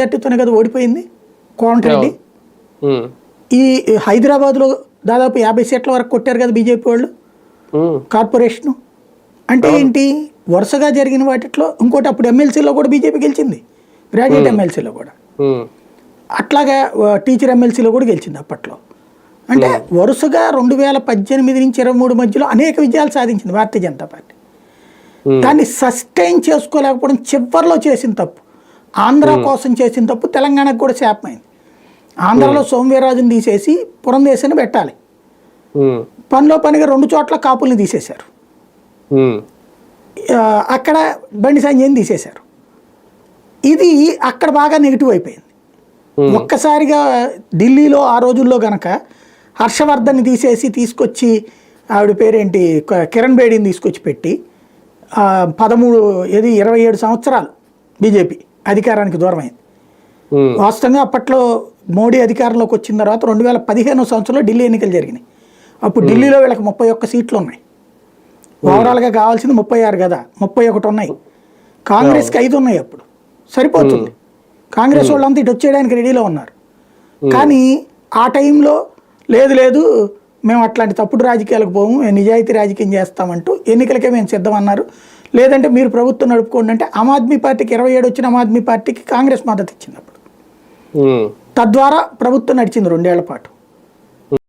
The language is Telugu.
మెజార్టీతోనే కదా ఓడిపోయింది. ఉమ్, ఈ హైదరాబాద్లో దాదాపు యాభై సీట్ల వరకు కొట్టారు కదా బీజేపీ వాళ్ళు. కార్పొరేషను. అంటే ఏంటి? వరుసగా జరిగిన వాటిలో ఇంకోటి అప్పుడు ఎమ్మెల్సీలో కూడా బీజేపీ గెలిచింది. గ్రాడ్యుయేట్ ఎమ్మెల్సీలో కూడా. అట్లాగా టీచర్ ఎమ్మెల్సీలో కూడా గెలిచింది అప్పట్లో. అంటే వరుసగా రెండు వేల పద్దెనిమిది నుంచి ఇరవై మూడు మధ్యలో అనేక విజయాలు సాధించింది భారతీయ జనతా పార్టీ. దాన్ని సస్టైన్ చేసుకోలేకపోవడం చివరిలో చేసిన తప్పు. ఆంధ్ర కోసం చేసిన తప్పు తెలంగాణకు కూడా శాపమైంది. ఆంధ్రాలో సోమవీరాజుని తీసేసి పురంధేశని పెట్టాలి. పనిలో పనిగా రెండు చోట్ల కాపుల్ని తీసేశారు. అక్కడ బండి సంజయ్ని తీసేశారు. ఇది అక్కడ బాగా నెగిటివ్ అయిపోయింది. ఒక్కసారిగా ఢిల్లీలో ఆ రోజుల్లో గనక హర్షవర్ధన్ని తీసేసి తీసుకొచ్చి ఆవిడ పేరేంటి కిరణ్ బేడిని తీసుకొచ్చి పెట్టి పదమూడు ఏది ఇరవై ఏడు సంవత్సరాలు బీజేపీ. అధికారానికి దూరమైంది. వాస్తవంగా అప్పట్లో మోడీ అధికారంలోకి వచ్చిన తర్వాత రెండు వేల పదిహేను సంవత్సరంలో ఢిల్లీ ఎన్నికలు జరిగినాయి. అప్పుడు ఢిల్లీలో వీళ్ళకి ముప్పై ఒక్క సీట్లు ఉన్నాయి ఓవరాల్గా కావాల్సింది ముప్పై ఆరు కదా ముప్పై ఒకటి ఉన్నాయి. కాంగ్రెస్కి ఐదు ఉన్నాయి అప్పుడు. సరిపోతుంది. కాంగ్రెస్ వాళ్ళంతా ఇటు వచ్చేయడానికి రెడీలో ఉన్నారు. కానీ ఆ టైంలో లేదు లేదు మేము అట్లాంటి తప్పుడు రాజకీయాలకు పోము మేము నిజాయితీ రాజకీయం చేస్తామంటూ ఎన్నికలకే మేము సిద్ధమన్నారు. లేదంటే మీరు ప్రభుత్వం నడుపుకోండి అంటే ఆమ్ ఆద్మీ పార్టీకి ఇరవై ఏడు వచ్చిన ఆమ్ ఆద్మీ పార్టీకి కాంగ్రెస్ మద్దతు ఇచ్చింది అప్పుడు. తద్వారా ప్రభుత్వం నడిచింది రెండేళ్ళ పాటు.